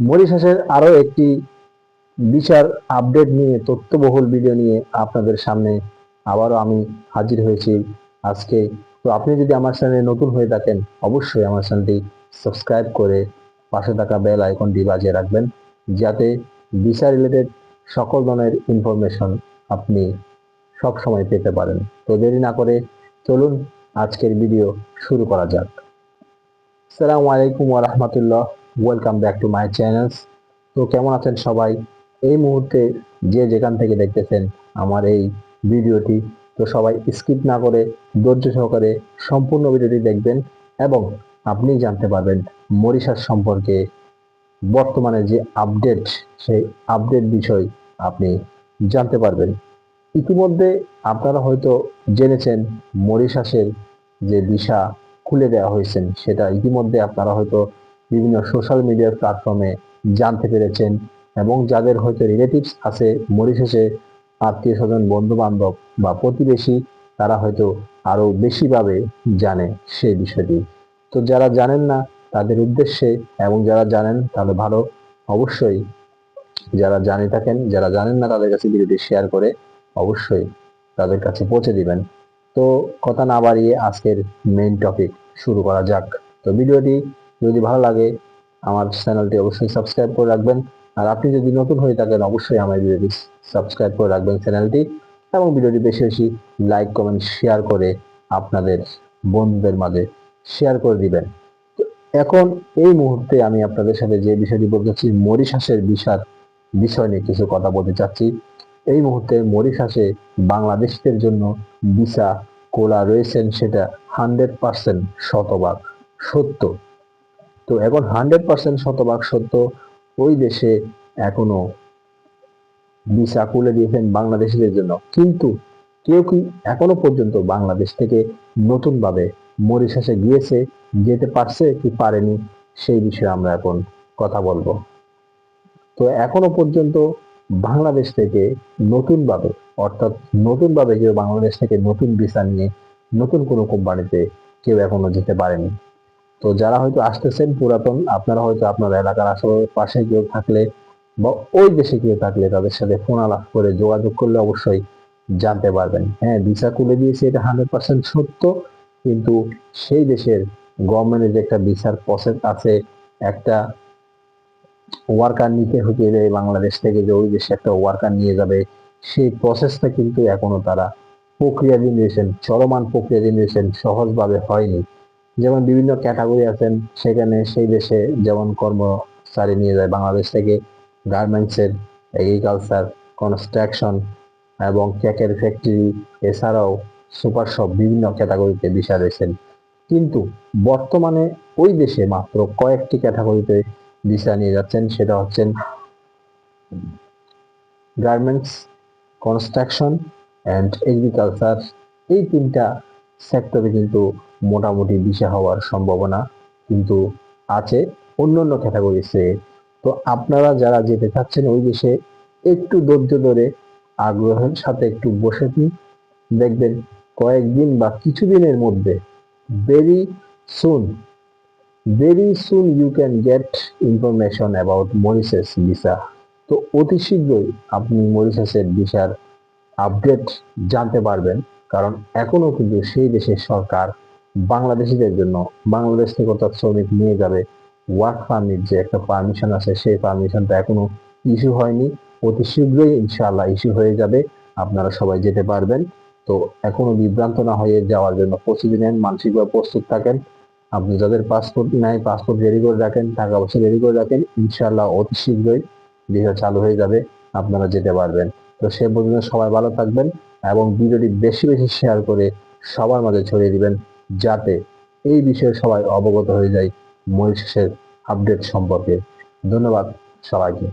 মরিশাসের আরও একটি বিচার আপডেট নিয়ে, তথ্যবহুল ভিডিও নিয়ে আপনাদের সামনে আবারও আমি হাজির হয়েছি আজকে। তো আপনি যদি আমার চ্যানেলে নতুন হয়ে থাকেন, অবশ্যই আমার চ্যানেলটি সাবস্ক্রাইব করে পাশে থাকা বেল আইকনটি বাজিয়ে রাখবেন, যাতে বিচার রিলেটেড সকল ধরনের ইনফরমেশন আপনি সব সময় পেতে পারেন। তো দেরি না করে চলুন আজকের ভিডিও শুরু করা যাক। সালামু আলাইকুম ওয়া রাহমাতুল্লাহ। Welcome back to my channels তো কেমন আছেন সবাই? এই মুহূর্তে যে যেখান থেকে দেখতেছেন আমার এই ভিডিওটি, তো সবাই স্কিপ না করে ধৈর্য সহকারে সম্পূর্ণ ভিডিওটি দেখবেন এবং আপনি জানতে পারবেন মরিশাস সম্পর্কে বর্তমানে যে আপডেট সেই আপডেট বিষয় আপনি জানতে পারবেন। ইতিমধ্যে আপনারা হয়তো জেনেছেন মরিশাসের যে দিশা খুলে দেওয়া হয়েছে, সেটা ইতিমধ্যে আপনারা হয়তো বিভিন্ন সোশ্যাল মিডিয়ার প্ল্যাটফর্মে জানতে পেরেছেন এবং যাদের হয়তো রিলেটিভস আছে মরিশাসে আত্মীয় স্বজন বন্ধু বান্ধব বা প্রতিবেশী, তারা হয়তো আরও বেশিভাবে জানে সেই বিষয়টি। তো যারা জানেন না তাদের উদ্দেশ্যে এবং যারা জানেন তাহলে ভালো। অবশ্যই যারা জানে থাকেন, যারা জানেন না তাদের কাছে ভিডিওটি শেয়ার করে অবশ্যই তাদের কাছে পৌঁছে দিবেন। তো কথা না বাড়িয়ে আজকের মেইন টপিক শুরু করা যাক। তো ভিডিওটি যদি ভালো লাগে, আমার চ্যানেলটি অবশ্যই সাবস্ক্রাইব করে রাখবেন। আর আপনি যদি নতুন হয়ে থাকেন, অবশ্যই আমার ভিডিওটি সাবস্ক্রাইব করে রাখবেন চ্যানেলটি। এবং ভিডিওটি বেশি বেশি লাইক, কমেন্ট, শেয়ার করে আপনাদের বন্ধুদের মাঝে শেয়ার করে দিবেন। এখন এই মুহূর্তে আমি আপনাদের সাথে যে বিষয়টি বলতে চাচ্ছি, মরিশাসের বিষাদ বিষয় নিয়ে কিছু কথা বলতে চাচ্ছি। এই মুহূর্তে মরিশাসে বাংলাদেশিদের জন্য ভিসা কোলা রয়েছেন, সেটা হান্ড্রেড পার্সেন্ট শতভাগ সত্য। তো এখন হান্ড্রেড পার্সেন্ট শতভাগ সত্য, ওই দেশে এখনও ভিসা খুলে দিয়েছেন বাংলাদেশিদের জন্য। কিন্তু কেউ কি এখনও পর্যন্ত বাংলাদেশ থেকে নতুন ভাবে মরিশাসে গিয়েছে, যেতে পারছে কি পারেনি, সেই বিষয়ে আমরা এখন কথা বলব। তো এখনও পর্যন্ত বাংলাদেশ থেকে নতুনভাবে, অর্থাৎ নতুনভাবে কেউ বাংলাদেশ থেকে নতুন ভিসা নিয়ে নতুন কোনো কোম্পানিতে কেউ এখনও যেতে পারেনি। তো যারা হয়তো আসতেছেন পুরাতন, আপনারা হয়তো আপনার এলাকার আশেপাশে কেউ থাকলে বা ওই দেশে কেউ থাকলে তাদের সাথে ফোন আলাপ করে যোগাযোগ করলে অবশ্যই জানতে পারবেন। হ্যাঁ ভিসা খুলে দিয়েছে, এটা হান্ড্রেড পার্সেন্ট সত্য। কিন্তু সেই দেশের গভর্নমেন্টের যে একটা ভিসার প্রসেস আছে, একটা ওয়ার্কার নিতে হলে বাংলাদেশ থেকে যে ওই দেশে একটা ওয়ার্কার নিয়ে যাবে, সেই প্রসেসটা কিন্তু এখনও তারা প্রক্রিয়াধীন রয়েছেন চলমান প্রক্রিয়াধীন রয়েছেন সহজভাবে হয়নি। যেমন বিভিন্ন ক্যাটাগরি আছেন, সেখানে সেই দেশে যেমন কর্মচারী নিয়ে যায়, বাংলাদেশ থেকে গার্মেন্টসের এগ্রিকালচার কনস্ট্রাকশন এবং কেকের ফ্যাক্টরি এছাড়াও সুপার শপ বিভিন্ন ক্যাটাগরিতে বিষয় রয়েছেন কিন্তু বর্তমানে ওই দেশে মাত্র কয়েকটি ক্যাটাগরিতে ভিসা নিয়ে যাচ্ছেন, সেটা হচ্ছেন গার্মেন্টস কনস্ট্রাকশন অ্যান্ড এগ্রিকালচার এই তিনটা সেক্টরে কিন্তু মোটামুটি ভিসা হওয়ার সম্ভাবনা কিন্তু আছে অন্য অন্য ক্যাটাগরিতে তো আপনারা যারা যেতে চাচ্ছেন ওই দেশে একটু ধৈর্য ধরে আগ্রহের সাথে একটু বসে দিন। দেখবেন কয়েকদিন বা কিছুদিনের মধ্যে very soon very soon you can get information about Mauritius visa তো অতি শীঘ্রই আপনি মরিশাসের ভিসার আপডেট জানতে পারবেন। কারণ এখনও কিন্তু সেই দেশের সরকার বাংলাদেশিদের জন্য বাংলাদেশ থেকে অর্থাৎ শ্রমিক নিয়ে যাবে? ওয়ার্ক পারমিট যে একটা পারমিশন আছে, সেই পারমিশনটা এখনও ইস্যু হয়নি। অতি শীঘ্রই ইনশাআল্লাহ ইস্যু হয়ে যাবে। আপনারা সবাই যেতে পারবেন। তো এখনও বিভ্রান্ত না হয়ে যাওয়ার জন্য প্রস্তুতি নেন, মানসিকভাবে প্রস্তুত থাকেন। আপনি যাদের পাসপোর্ট নাই পাসপোর্ট রেডি করে রাখেন, টাকা পয়সা রেডি করে রাখেন, ইনশাআল্লাহ অতি শীঘ্রই ভিসা চালু হয়ে যাবে। আপনারা যেতে পারবেন। তো সে পর্যন্ত সবাই ভালো থাকবেন। এবং ভিডিওটি বেশি বেশি শেয়ার করে সবার মাঝে ছড়িয়ে দিবেন যাতে এই বিষয়ে সবাই অবগত হয়ে যায় মরিশাসের আপডেট সম্পর্কে। ধন্যবাদ সবাইকে।